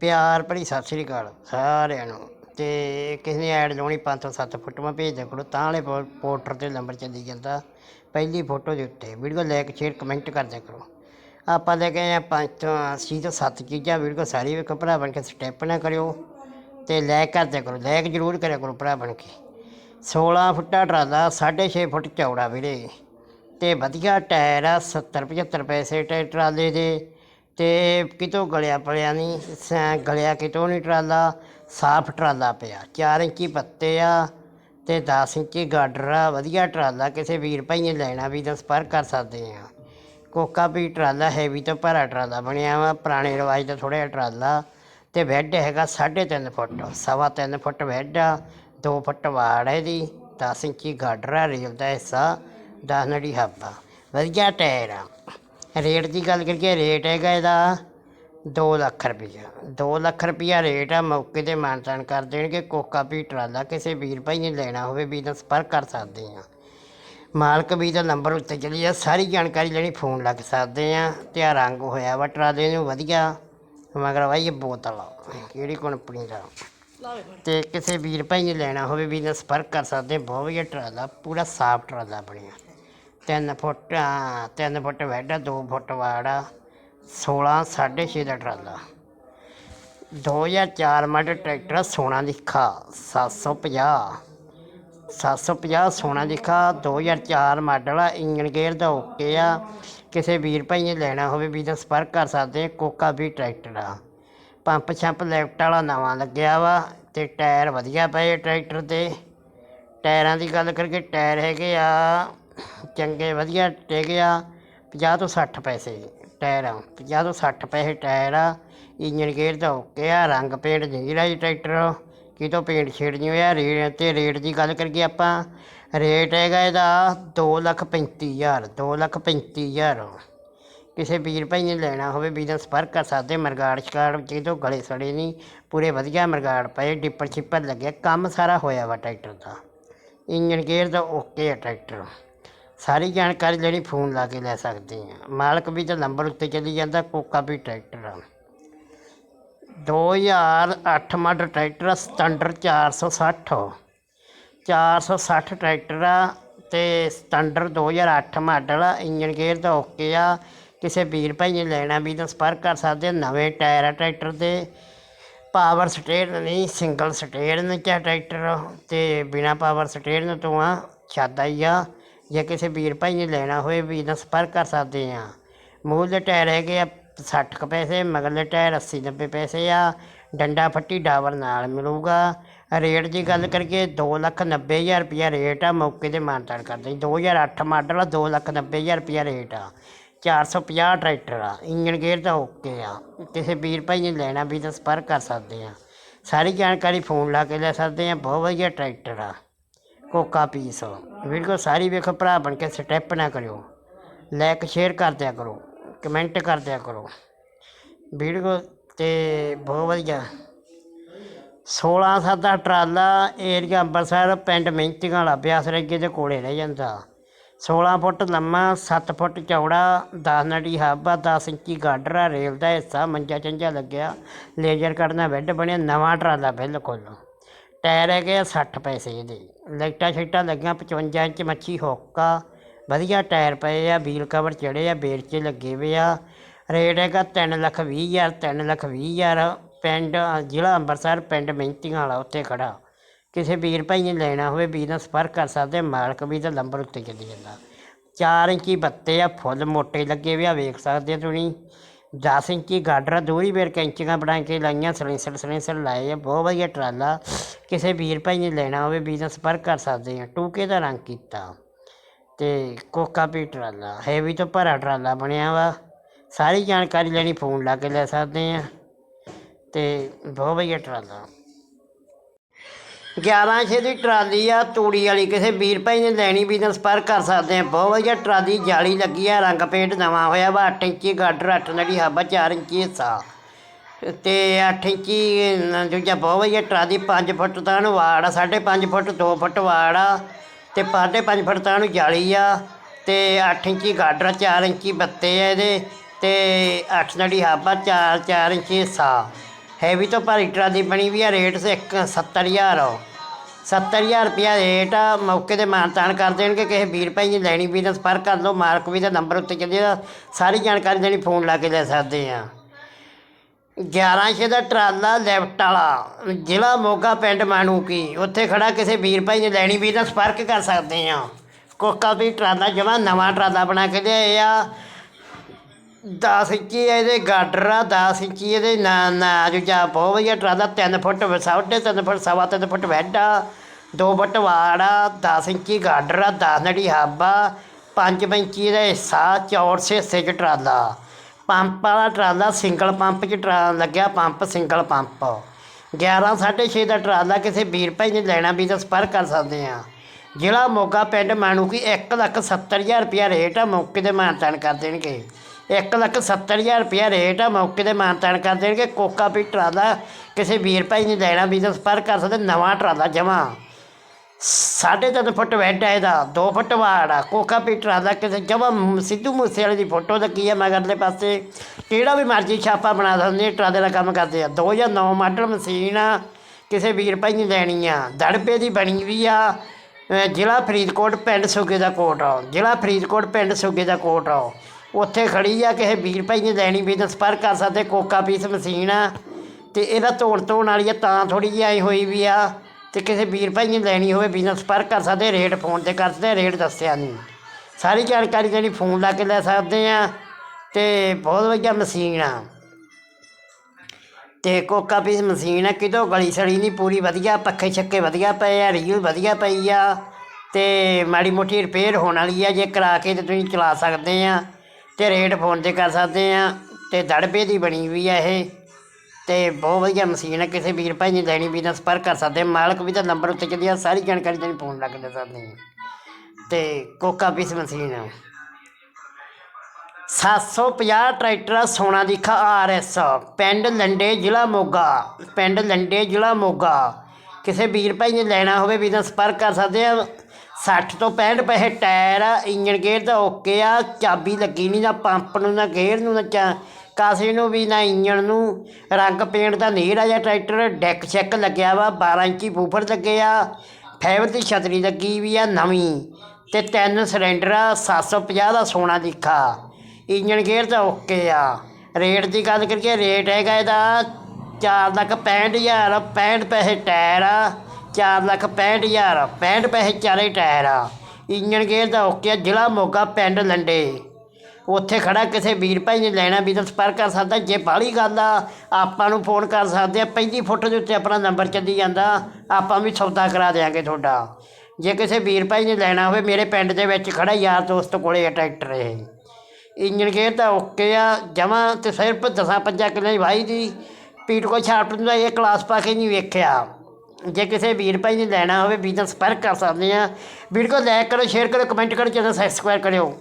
ਪਿਆਰ ਭਰੀ ਸਤਿ ਸ੍ਰੀ ਅਕਾਲ ਸਾਰਿਆਂ ਨੂੰ। ਤੇ ਕਿਸੇ ਨੇ ਐਡ ਲਾਉਣੀ 5 ਤੋਂ 7 ਫੋਟੋਆਂ, ਭੇਜ ਦਿਆ ਕਰੋ, ਤਾਂ ਵਾਲੇ ਪੋ- ਪੋਰਟਰ ਤੇ ਨੰਬਰ ਚੱਲੀ ਜਾਂਦਾ। ਪਹਿਲੀ ਫੋਟੋ ਦੇ ਉੱਤੇ ਵੀਡੀਓ ਲਾਈਕ ਸ਼ੇਅਰ, ਕਮੈਂਟ ਕਰ ਦਿਆ ਕਰੋ। ਆਪਾਂ ਲੈ ਕੇ ਆਏ ਪੰਜ ਤੋਂ ਛੇ ਤੋਂ ਸੱਤ ਚੀਜ਼ਾਂ ਵੀਡੀਓ ਸਾਰੀ ਵੇਖੋ, ਭਰਾ ਬਣ ਕੇ ਸਟੈਪ ਨਾ ਕਰਿਓ। ਤੇ ਲਾਈਕ ਕਰ ਦਿਆ ਕਰੋ ਲਾਈਕ ਜ਼ਰੂਰ ਕਰਿਆ ਕਰੋ, ਭਰਾ ਬਣ ਕੇ। 16 ਫੁੱਟਾ ਟਰਾਲਾ 6.5 ਫੁੱਟ ਚੌੜਾ ਵੀਰੇ। ਤੇ ਵਧੀਆ ਟਾਇਰ ਆ 70 75 ਪੈਸੇ ਟਾਇਰ ਟਰਾਲੇ ਦੇ। ਤੇ ਕਿਤੋਂ ਗਲਿਆ ਪਲਿਆ ਨਹੀਂ ਸੈਂ ਗਲਿਆ ਕਿਤੋਂ ਨਹੀਂ ਟਰਾਲਾ, ਸਾਫ਼ ਟਰਾਲਾ ਪਿਆ। 4 ਇੰਚੀ ਪੱਤੇ ਆ ਤੇ 10 ਇੰਚੀ ਗਾਡਰ ਆ, ਵਧੀਆ ਟਰਾਲਾ, ਕਿਸੇ ਵੀਰ ਭਾਈ ਨੇ ਲੈਣਾ ਵੀ ਤਾਂ ਸੰਪਰਕ ਕਰ ਸਕਦੇ ਆ। ਕੋਕਾ ਵੀ ਟਰਾਲਾ, ਹੈਵੀ ਤੋਂ ਭਰਾ ਟਰਾਲਾ ਬਣਿਆ ਵਾ, ਪੁਰਾਣੇ ਰਿਵਾਜ ਦਾ ਥੋੜਾ ਜਿਹਾ ਟਰਾਲਾ। ਤੇ ਬੈੱਡ ਹੈਗਾ 3.5 ਫੁੱਟ, ਸਵਾ ਤਿੰਨ ਫੁੱਟ ਬੈੱਡ ਆ 2 ਫੁੱਟ ਵਾੜ ਹੈ ਇਹਦੀ 10 ਇੰਚੀ ਗਾਡਰ ਆ, ਰੇਲ ਦਾ ਹਿੱਸਾ 10 ਨੜੀ ਹੱਬਾ ਵਧੀਆ ਟਾਇਰ ਆ। ਰੇਟ ਦੀ ਗੱਲ ਕਰੀਏ ਰੇਟ ਹੈਗਾ ਇਹਦਾ 2 ਲੱਖ ਰੁਪਈਆ। 2 ਲੱਖ ਰੁਪਈਆ ਰੇਟ ਆ ਮੌਕੇ ਤੇ ਮਾਨਤਾਨ ਕਰ ਦੇਣਗੇ। ਕੋਕਾ ਵੀ ਟਰਾਲਾ ਕਿਸੇ ਵੀਰ ਭਾਈ ਨੇ ਲੈਣਾ ਹੋਵੇ ਵੀ ਤਾਂ ਸੰਪਰਕ ਕਰ ਸਕਦੇ ਆ। ਮਾਲਕ ਵੀ ਦਾ ਨੰਬਰ ਉੱਤੇ ਚਲੀ ਜਾ ਸਾਰੀ ਜਾਣਕਾਰੀ ਲੈਣੀ ਫੋਨ ਲੱਗ ਸਕਦੇ ਆ। ਤੇ ਆ ਰੰਗ ਹੋਇਆ ਵਾ ਟਰਾਲੇ ਨੂੰ ਵਧੀਆ। ਮਗਰ ਭਾਈ ਇਹ ਬੋਤਲ ਆ ਕਿਹੜੀ ਕੰਪਨੀ ਦਾ। ਤੇ ਕਿਸੇ ਵੀਰ ਭਾਈ ਨੇ ਲੈਣਾ ਹੋਵੇ ਵੀ ਤਾਂ ਸੰਪਰਕ ਕਰ ਸਕਦੇ ਆ। ਬਹੁਤ ਵਧੀਆ ਟਰਾਲਾ ਪੂਰਾ ਸਾਫ਼ ਟਰਾਲਾ ਬਣਿਆ। ਤਿੰਨ ਫੁੱਟ ਆ, ਤਿੰਨ ਫੁੱਟ ਵੈਡਾ 2 ਫੁੱਟ ਵਾੜਾ 16 6.5 ਦਾ ਟਰਾਲਾ। 2004 ਮਾਡਲ ਟਰੈਕਟਰ ਸੋਨਾ ਲਿਖਾ 750 750 ਸੋਨਾ ਲਿਖਾ 2004 ਮਾਡਲ ਆ ਇੰਜਨ ਗੇਅਰ ਦਾ ਓਕੇ ਆ। ਕਿਸੇ ਵੀਰ ਭਾਈ ਨੇ ਲੈਣਾ ਹੋਵੇ ਵੀ ਤਾਂ ਸੰਪਰਕ ਕਰ ਸਕਦੇ ਕੋਕਾ ਵੀ ਟਰੈਕਟਰ ਆ ਪੰਪ ਛੰਪ ਲੈਫਟ ਵਾਲਾ ਨਵਾਂ ਲੱਗਿਆ ਵਾ ਤੇ ਟਾਇਰ ਵਧੀਆ ਪਏ ਟਰੈਕਟਰ ਤੇ। ਟਾਇਰਾਂ ਦੀ ਗੱਲ ਕਰਕੇ ਟਾਇਰ ਹੈਗੇ ਆ ਚੰਗੇ ਵਧੀਆ ਹੈਗੇ ਆ 50 ਤੋਂ ਸੱਠ ਪੈਸੇ ਟਾਇਰ ਆ। 50 ਤੋਂ ਸੱਠ ਪੈਸੇ ਟਾਇਰ ਆ ਇੰਜਨ ਗੇਅਰ ਦਾ ਓਕੇ ਆ, ਰੰਗ ਪੇਂਟ ਨਹੀਂ ਰਿਹਾ ਜੀ ਟਰੈਕਟਰ। ਕਿਤੋਂ ਪੇਂਟ ਛੇੜ ਨਹੀਂ ਹੋਇਆ ਰੇਟ ਤੇ ਰੇਟ ਦੀ ਗੱਲ ਕਰੀਏ ਆਪਾਂ, ਰੇਟ ਹੈਗਾ ਇਹਦਾ ਦੋ ਲੱਖ ਪੈਂਤੀ ਹਜ਼ਾਰ, ਦੋ ਲੱਖ ਪੈਂਤੀ ਹਜ਼ਾਰ। ਕਿਸੇ ਵੀਰ ਭਾਈ ਨੇ ਲੈਣਾ ਹੋਵੇ ਵੀ ਤਾਂ ਸੰਪਰਕ ਕਰ ਸਕਦੇ ਮਰਗਾੜ ਸ਼ਿਕਾਰ ਜਿਹਦੋਂ ਗਲੇ ਸੜੇ ਨਹੀਂ, ਪੂਰੇ ਵਧੀਆ ਮਰਗਾੜ ਪਏ, ਡਿੱਪਰ ਛਿੱਪਰ ਲੱਗਿਆ ਕੰਮ ਸਾਰਾ ਹੋਇਆ ਵਾ ਟਰੈਕਟਰ ਦਾ। ਇੰਜਨ ਗੇਅਰ ਦਾ ਓਕੇ ਹੈ ਟਰੈਕਟਰ। ਸਾਰੀ ਜਾਣਕਾਰੀ ਲੈਣੀ ਫੋਨ ਲਾ ਕੇ ਲੈ ਸਕਦੇ ਹਾਂ। ਮਾਲਕ ਵੀ ਤਾਂ ਨੰਬਰ ਉੱਤੇ ਚਲੀ ਜਾਂਦਾ ਕੋਕਾ ਵੀ ਟਰੈਕਟਰ ਆ। 2008 ਮਾਡਲ ਟਰੈਕਟਰ ਆ, ਸਟੈਂਡਰ 460 460 ਟਰੈਕਟਰ ਆ ਤੇ ਸਟੈਂਡਰ 2008 ਮਾਡਲ ਆ। ਇੰਜਨ ਗੇਅਰ ਦਾ ਓਕੇ ਆ। ਕਿਸੇ ਵੀਰ ਭਾਈ ਨੇ ਲੈਣਾ ਵੀ ਤਾਂ ਸੰਪਰਕ ਕਰ ਸਕਦੇ ਨਵੇਂ ਟਾਇਰ ਆ ਟਰੈਕਟਰ ਦੇ। ਪਾਵਰ ਸਟੇਅਰ ਨਹੀਂ ਸਿੰਗਲ ਸਟੇਅਰ ਨੇ ਕਿਆ ਟਰੈਕਟਰ। ਤੇ ਬਿਨਾ ਪਾਵਰ ਸਟੇਅਰ ਤੋਂ ਆ ਛਾਦਾ ਹੀ ਆ। ਜੇ ਕਿਸੇ ਵੀਰ ਭਾਈ ਨੇ ਲੈਣਾ ਹੋਏ ਵੀ ਤਾਂ ਸੰਪਰਕ ਕਰ ਸਕਦੇ ਹਾਂ ਮੂਲ ਦੇ ਟਾਇਰ ਹੈਗੇ ਆ 60 ਕੁ ਪੈਸੇ ਮਗਰਲੇ ਟਾਇਰ 80 90 ਪੈਸੇ ਆ। ਡੰਡਾ ਫੱਟੀ ਡਾਵਰ ਨਾਲ ਮਿਲੂਗਾ। ਰੇਟ ਦੀ ਗੱਲ ਕਰਕੇ 290000 ਰੁਪਇਆ ਰੇਟ ਆ, ਮੌਕੇ ਤੇ ਮਾਨਤਾਨ ਕਰਦੇ 2008 ਮਾਡਲ ਆ 290000 ਰੁਪਇਆ ਰੇਟ ਆ। 450 ਟਰੈਕਟਰ ਆ ਇੰਜਨ ਗੇਅਰ ਤਾਂ ਓਕੇ ਆ। ਕਿਸੇ ਵੀਰ ਭਾਈ ਨੇ ਲੈਣਾ ਵੀ ਤਾਂ ਸੰਪਰਕ ਕਰ ਸਕਦੇ ਆ। ਸਾਰੀ ਜਾਣਕਾਰੀ ਫੋਨ ਲਾ ਕੇ ਲੈ ਸਕਦੇ ਆ। ਬਹੁਤ ਵਧੀਆ ਟਰੈਕਟਰ ਆ। ਕੋਕਾ ਪੀਸ। ਵੀਡੀਓ ਸਾਰੀ ਵੇਖੋ ਭਰਾ ਬਣ ਕੇ ਸਟੈਪ ਨਾ ਕਰਿਓ। ਲਾਈਕ ਸ਼ੇਅਰ ਕਰ ਦਿਆ ਕਰੋ ਕਮੈਂਟ ਕਰ ਦਿਆ ਕਰੋ। ਵੀਡੀਓ ਤੇ ਬਹੁਤ ਵਧੀਆ। 16 ਸਾਦਾ ਟਰਾਲਾ ਏਰੀਆ ਅੰਬਰਸਰ ਪਿੰਡ ਮਿੰਚੀਆਂ ਵਾਲਾ, ਬਿਆਸ ਰੇਗੇ ਦੇ ਕੋਲੇ ਰਹਿ ਜਾਂਦਾ। 16 ਫੁੱਟ ਲੰਮਾ 7 ਫੁੱਟ ਚੌੜਾ 10 ਨੜੀ ਹੱਬ ਆ 10 ਇੰਚੀ ਗਾਡਰ ਆ ਰੇਲ ਦਾ ਹਿੱਸਾ, ਮੰਜਾ ਚੰਜਾ ਲੱਗਿਆ। ਲੇਜ਼ਰ ਕੱਢਣਾ ਬੈੱਡ ਬਣਿਆ, ਨਵਾਂ ਟਰਾਲਾ ਬਿਲਕੁਲ। ਟਾਇਰ ਹੈਗੇ ਆ 60 ਪੈਸੇ ਇਹਦੇ ਲਾਈਟਾਂ ਸ਼ਾਈਟਾਂ ਲੱਗੀਆਂ 55 ਇੰਚ ਮੱਛੀ ਹੋਕਾ। ਵਧੀਆ ਟਾਇਰ ਪਏ ਆ, ਵੀਲ ਕਵਰ ਚੜੇ ਆ ਬੇਰਚੇ ਲੱਗੇ ਵੇ ਆ। ਰੇਟ ਹੈਗਾ ਤਿੰਨ ਲੱਖ ਵੀਹ ਹਜ਼ਾਰ, ਤਿੰਨ ਲੱਖ ਵੀਹ ਹਜ਼ਾਰ। ਪਿੰਡ, ਜ਼ਿਲ੍ਹਾ ਅੰਮ੍ਰਿਤਸਰ, ਪਿੰਡ ਮਿਹਨਤੀਆਂ ਵਾਲਾ ਉੱਥੇ ਖੜਾ ਕਿਸੇ ਵੀਰ ਭਾਈ ਨੇ ਲੈਣਾ ਹੋਵੇ, ਵੀਰ ਨਾਲ ਸੰਪਰਕ ਕਰ ਸਕਦੇ ਮਾਲਕ ਵੀ ਤਾਂ ਨੰਬਰ ਉੱਤੇ ਚੱਲੀ ਜਾਂਦਾ। 4 ਇੰਚੀ ਬੱਤੇ ਆ, ਫੁੱਲ ਮੋਟੇ ਲੱਗੇ ਵੇ ਆ, ਵੇਖ ਸਕਦੇ ਆ ਤੁਸੀਂ। 10 ਇੰਚੀ ਗਾਡਰ ਦੂਰੀ ਵੇਰ ਕੈਂਚੀਆਂ ਬਣਾ ਕੇ ਲਾਈਆਂ, ਸਲਿੰਸਰ ਸਲਿੰਸਰ ਲਾਏ ਆ, ਬਹੁਤ ਵਧੀਆ ਟਰਾਲਾ। ਕਿਸੇ ਵੀਰ ਭਾਈ ਨੇ ਲੈਣਾ ਹੋਵੇ, ਵੀਰ ਨਾਲ ਸੰਪਰਕ ਕਰ ਸਕਦੇ ਆ। ਟੂਕੇ ਦਾ ਰੰਗ ਕੀਤਾ। ਤੇ ਕੋਕਾ ਪੀ ਟਰਾਲਾ ਹੈਵੀ ਤੋਂ ਭਰਾ ਟਰਾਲਾ ਬਣਿਆ ਵਾ। ਸਾਰੀ ਜਾਣਕਾਰੀ ਲੈਣੀ, ਫੋਨ ਲਾ ਕੇ ਲੈ ਸਕਦੇ ਆ। ਤੇ ਬਹੁਤ ਵਧੀਆ ਟਰਾਲਾ। 11 ਛੇ ਦੀ ਟਰਾਲੀ ਆ, ਤੂੜੀ ਵਾਲੀ ਕਿਸੇ ਵੀਰ ਭਾਈ ਨੇ ਲੈਣੀ ਵੀ ਤਾਂ ਸੰਪਰਕ ਕਰ ਸਕਦੇ ਆ। ਬਹੁਤ ਵਧੀਆ ਟਰਾਲੀ, ਜਾਲੀ ਲੱਗੀ ਆ, ਰੰਗ ਪੇਂਟ ਨਵਾਂ ਹੋਇਆ ਵਾ 8 ਇੰਚੀ ਗਾਡਰ 8 ਨੜੀ ਹੱਬਾ 4 ਇੰਚੀ ਹਿੱਸਾ। ਤੇ 8 ਇੰਚੀ ਦੂਜਾ ਬਹੁਤ ਵਧੀਆ ਟਰਾਲੀ 5 ਫੁੱਟ ਤਾਂ ਨੂੰ ਵਾੜ ਆ 5.5 ਫੁੱਟ 2 ਫੁੱਟ ਵਾੜ ਆ, ਤੇ 5.5 ਫੁੱਟ ਤਾਂ ਨੂੰ ਜਾਲੀ ਆ। ਤੇ 8 ਇੰਚੀ ਗਾਡਰ 4 ਇੰਚੀ ਬੱਤੇ ਆ ਇਹਦੇ, ਤੇ 8 ਨੜੀ ਹੱਬਾ 4 4 ਇੰਚੀ ਹਿੱਸਾ। ਹੈਵੀ ਤੋਂ ਭਾਰੀ ਟਰਾਲੀ ਬਣੀ ਵੀ ਆ, ਰੇਟ ਸੇ ਇੱਕ 70000 ਆ 70000 ਰੁਪਿਆ ਰੇਟ ਆ, ਮੌਕੇ ਤੇ ਮਾਨਤਾਨ ਕਰ ਦੇਣਗੇ, ਕਿਸੇ ਵੀਰ ਭਾਈ ਨੇ ਲੈਣੀ ਵੀ ਤਾਂ ਸੰਪਰਕ ਕਰ ਲਓ, ਮਾਰਕ ਵੀ ਦਾ ਨੰਬਰ ਉੱਤੇ ਚੱਲੇ ਆ, ਸਾਰੀ ਜਾਣਕਾਰੀ ਦੇਣੀ, ਫੋਨ ਲਾ ਕੇ ਲੈ ਸਕਦੇ ਆ। 1100 ਦਾ ਟਰਾਲਾ ਲੈਫਟ ਵਾਲਾ, ਜ਼ਿਲ੍ਹਾ ਮੋਗਾ ਪਿੰਡ ਮਾਨੂਕੀ ਉੱਥੇ ਖੜਾ ਕਿਸੇ ਵੀਰ ਭਾਈ ਨੇ ਲੈਣੀ ਵੀ ਤਾਂ ਸੰਪਰਕ ਕਰ ਸਕਦੇ ਆ। ਕੋਕਾ ਵੀ ਟਰਾਲਾ ਜਮਾ ਨਵਾਂ ਟਰਾਲਾ ਬਣਾ ਕੇ ਲਿਆਏ ਆ 10 ਇੰਚੀ ਇਹਦੇ ਗਾਡਰ ਆ 10 ਇੰਚੀ ਇਹਦੇ ਨਾ ਨਾ ਜਾ ਬਹੁਤ ਵਧੀਆ ਟਰਾਲਾ 3 ਫੁੱਟ ਸਾਢੇ ਤਿੰਨ ਫੁੱਟ, ਸਵਾ ਤਿੰਨ ਫੁੱਟ ਬੈੱਡ ਆ 2 ਫੁੱਟ ਵਾੜ ਆ 10 ਇੰਚੀ ਗਾਡਰ ਆ 10 ਨੜੀ ਹੱਬ ਆ 5 ਇੰਚੀ ਦਾ ਹਿੱਸਾ ਚੌਰਸ ਹਿੱਸੇ 'ਚ ਟਰਾਲਾ। ਪੰਪ ਵਾਲਾ ਟਰਾਲਾ ਸਿੰਗਲ ਪੰਪ 'ਚ ਟਰਾ ਲੱਗਿਆ, ਪੰਪ ਸਿੰਗਲ ਪੰਪ। 11 6.5 ਦਾ ਟਰਾਲਾ ਕਿਸੇ ਵੀਰ ਭਾਈ ਨੇ ਲੈਣਾ ਵੀ ਤਾਂ ਸੰਪਰਕ ਕਰ ਸਕਦੇ ਆ। ਜ਼ਿਲ੍ਹਾ ਮੋਗਾ ਪਿੰਡ ਮਾਨੂਕੀ 1 ਲੱਖ 70 ਹਜ਼ਾਰ ਰੁਪਇਆ ਰੇਟ ਆ, ਮੌਕੇ ਤੇ ਮਾਨਤਾਨ ਕਰ ਦੇਣਗੇ। 1 ਲੱਖ 70 ਹਜ਼ਾਰ ਰੁਪਇਆ ਰੇਟ ਆ, ਮੌਕੇ ਤੇ ਮਾਨਤਾਨ ਕਰ ਦੇਣਗੇ। ਕੋਕਾ ਵੀ ਟਰਾਲਾ ਕਿਸੇ ਵੀਰ ਭਾਈ ਨੇ ਲੈਣਾ ਬਿਜਨਸ ਪਰ ਕਰ ਸਕਦੇ, ਨਵਾਂ ਟਰਾਲਾ ਜਮਾ ਸਾਢੇ ਤਿੰਨ ਫੁੱਟ ਬੈੱਡ ਹੈ ਇਹਦਾ 2 ਫੁੱਟ ਵਾੜ ਆ। ਕੋਕਾ ਪੀਟਰਾ ਟਰਾਲਾ ਕਿਸੇ ਜਮਾ ਸਿੱਧੂ ਮੂਸੇ ਵਾਲੇ ਦੀ ਫੋਟੋ ਲੱਗੀ ਆ ਮਗਰਲੇ ਪਾਸੇ। ਕਿਹੜਾ ਵੀ ਮਰਜ਼ੀ ਛਾਪਾ ਬਣਾ ਸਕਦੇ ਟਰਾਲੇ ਦਾ ਕੰਮ ਕਰਦੇ ਆ। 2009 ਮਾਡਲ ਮਸ਼ੀਨ ਆ, ਕਿਸੇ ਵੀਰ ਭਾਈ ਨੇ ਲੈਣੀ ਆ। ਦੜਪੇ ਦੀ ਬਣੀ ਵੀ ਆ ਜ਼ਿਲ੍ਹਾ ਫਰੀਦਕੋਟ ਪਿੰਡ ਸੁੱਗੇ ਦਾ ਕੋਟ ਆ। ਜ਼ਿਲ੍ਹਾ ਫਰੀਦਕੋਟ ਪਿੰਡ ਸੁੱਗੇ ਦਾ ਕੋਟ ਆ। ਉੱਥੇ ਖੜੀ ਆ, ਕਿਸੇ ਵੀਰ ਭਾਈ ਨੇ ਲੈਣੀ ਵੀ ਤਾਂ ਸੰਪਰਕ ਕਰ ਸਕਦੇ, ਕੋਕਾ ਪੀਸ ਮਸ਼ੀਨ ਆ। ਤੇ ਇਹਦਾ ਧੋਣ ਧੋਣ ਵਾਲੀ ਆ, ਤਾਂ ਥੋੜੀ ਜਿਹੀ ਆਈ ਹੋਈ ਵੀ ਆ। ਤੇ ਕਿਸੇ ਵੀਰ ਭਾਈ ਨੇ ਲੈਣੀ ਹੋਵੇ ਬਿਜ਼ਨਸ ਪਰ ਕਰ ਸਕਦੇ, ਰੇਟ ਫੋਨ ਤੇ ਕਰ ਸਕਦੇ, ਰੇਟ ਦੱਸਿਆ ਨਹੀਂ। ਸਾਰੀ ਜਾਣਕਾਰੀ ਜਿਹੜੀ ਫੋਨ ਲਾ ਕੇ ਲੈ ਸਕਦੇ ਆ, ਤੇ ਬਹੁਤ ਵਧੀਆ ਮਸ਼ੀਨ ਆ। ਤੇ ਕੋਕਾ ਪੀਸ ਮਸ਼ੀਨ ਆ, ਕਿਤੋਂ ਗਲੀ ਸੜੀ ਨਹੀਂ, ਪੂਰੀ ਵਧੀਆ, ਪੱਖੇ ਛੱਕੇ ਵਧੀਆ ਪਏ ਆ, ਰੀਲ ਵਧੀਆ ਪਈ ਆ। ਤੇ ਮਾੜੀ ਮੋਟੀ ਰਿਪੇਅਰ ਹੋਣ ਵਾਲੀ ਆ, ਜੇ ਕਰਾ ਕੇ ਤੇ ਤੁਸੀਂ ਚਲਾ ਸਕਦੇ ਆ। ਤੇ ਰੇਟ ਫੋਨ ਤੇ ਕਰ ਸਕਦੇ ਆ ਤੇ ਦੜਬੇ ਦੀ ਬਣੀ ਵੀ ਆ ਇਹ। ਤੇ ਬਹੁਤ ਵਧੀਆ ਮਸ਼ੀਨ ਹੈ ਕਿਸੇ ਵੀਰ ਭਾਈ ਨੇ ਲੈਣੀ ਵੀ ਤਾਂ ਸੰਪਰਕ ਕਰ ਸਕਦੇ ਆ। ਮਾਲਕ ਵੀ ਤਾਂ ਨੰਬਰ ਉੱਤੇ ਚੱਲੀ ਆ ਸਾਰੀ ਜਾਣਕਾਰੀ ਤੈਨੂੰ ਫੋਨ ਲੱਗ ਕੇ ਦੇ ਸਕਦੇ ਆ। ਤੇ ਕੋਕਾ ਪੀਸ ਮਸ਼ੀਨ ਆ। 750 ਟਰੈਕਟਰ ਸੋਨਾ ਦੀਖਾ ਆਰਐਸ ਪਿੰਡ ਲੰਡੇ ਜ਼ਿਲ੍ਹਾ ਮੋਗਾ, ਪਿੰਡ ਲੰਡੇ ਜ਼ਿਲ੍ਹਾ ਮੋਗਾ। ਕਿਸੇ ਵੀਰ ਭਾਈ ਨੇ ਲੈਣਾ ਹੋਵੇ ਵੀ ਤਾਂ ਸੰਪਰਕ ਕਰ ਸਕਦੇ ਆ। 60 ਤੋਂ 65 ਪੈਸੇ ਟਾਇਰ ਆ ਇੰਜਨ ਗੇਅਰ ਦਾ ਓਕੇ ਆ, ਚਾਬੀ ਲੱਗੀ ਨਹੀਂ ਨਾ, ਪੰਪ ਨੂੰ ਨਾ, ਗੇਅਰ ਨੂੰ ਨਾ, ਚਾ ਕਾਸੇ ਨੂੰ ਵੀ ਨਾ, ਇੰਜਣ ਨੂੰ। ਰੰਗ ਪੇਂਟ ਦਾ ਨੇੜ ਆ ਜਾਂ ਟਰੈਕਟਰ, ਡੈਕ ਚੈੱਕ ਲੱਗਿਆ ਵਾ 12 ਇੰਚੀ ਬੂਫਰ ਲੱਗੇ ਆ ਫਾਈਬਰ ਦੀ ਛਤਰੀ ਲੱਗੀ ਵੀ ਆ ਨਵੀਂ। ਤੇ ਤਿੰਨ ਸਿਲੰਡਰ ਆ 750 ਦਾ ਸੋਨਾ ਲਿਖਾ। ਇੰਜਨ ਗੇਅਰ ਤਾਂ ਓਕੇ ਆ। ਰੇਟ ਦੀ ਗੱਲ ਕਰੀਏ, ਰੇਟ ਹੈਗਾ ਇਹਦਾ 4 ਲੱਖ 65 ਹਜ਼ਾਰ 65 ਪੈਸੇ ਟਾਇਰ ਆ। 4 ਲੱਖ 65 ਹਜ਼ਾਰ 65 ਪੈਸੇ ਚਾਰੇ ਟਾਇਰ ਆ। ਇੰਜਣ ਗੇਅਰ ਦਾ ਓਕੇ ਆ ਜ਼ਿਲ੍ਹਾ ਮੋਗਾ, ਪਿੰਡ ਲੰਡੇ। ਉੱਥੇ ਖੜਾ ਕਿਸੇ ਵੀਰ ਭਾਈ ਨੇ ਲੈਣਾ ਵੀ ਤਾਂ ਸੰਪਰਕ ਕਰ ਸਕਦਾ। ਜੇ ਬਾਹਲੀ ਗੱਲ ਆ, ਆਪਾਂ ਨੂੰ ਫੋਨ ਕਰ ਸਕਦੇ ਆ। ਪਹਿਲੀ ਫੋਟੋ ਦੇ ਉੱਤੇ ਆਪਣਾ ਨੰਬਰ ਚੱਲੀ ਜਾਂਦਾ। ਆਪਾਂ ਵੀ ਸੌਦਾ ਕਰਾ ਦਿਆਂਗੇ ਤੁਹਾਡਾ। ਜੇ ਕਿਸੇ ਵੀਰ ਭਾਈ ਨੇ ਲੈਣਾ ਹੋਵੇ, ਮੇਰੇ ਪਿੰਡ ਦੇ ਵਿੱਚ ਖੜਾ ਯਾਰ ਦੋਸਤ ਕੋਲੇ ਆ ਟਰੈਕਟਰ ਇਹ। ਇੰਜਣ ਗੇਅਰ ਤਾਂ ਓਕੇ ਆ, ਜਮਾ ਤੇ ਸਿਰਫ ਦਸਾਂ ਪੰਜਾਂ ਕਿੱਲੇ ਦੀ ਵਾਹੀ ਦੀ। ਪੀਟ ਕੋ ਛਾਪ ਦਾ ਇਹ ਕਲਾਸ ਪਾ ਕੇ ਨਹੀਂ ਵੇਖਿਆ। ਜੇ ਕਿਸੇ ਵੀਰ ਭਾਈ ਨੇ ਲੈਣਾ ਹੋਵੇ ਵੀ ਤਾਂ ਸੰਪਰਕ ਕਰ ਸਕਦੇ ਆ ਵੀਡੀਓ ਲਾਈਕ ਕਰੋ ਸ਼ੇਅਰ ਕਰੋ ਕਮੈਂਟ ਕਰੋ, ਚੈਨਲ ਸਬਸਕ੍ਰਾਈਬ ਕਰਿਓ।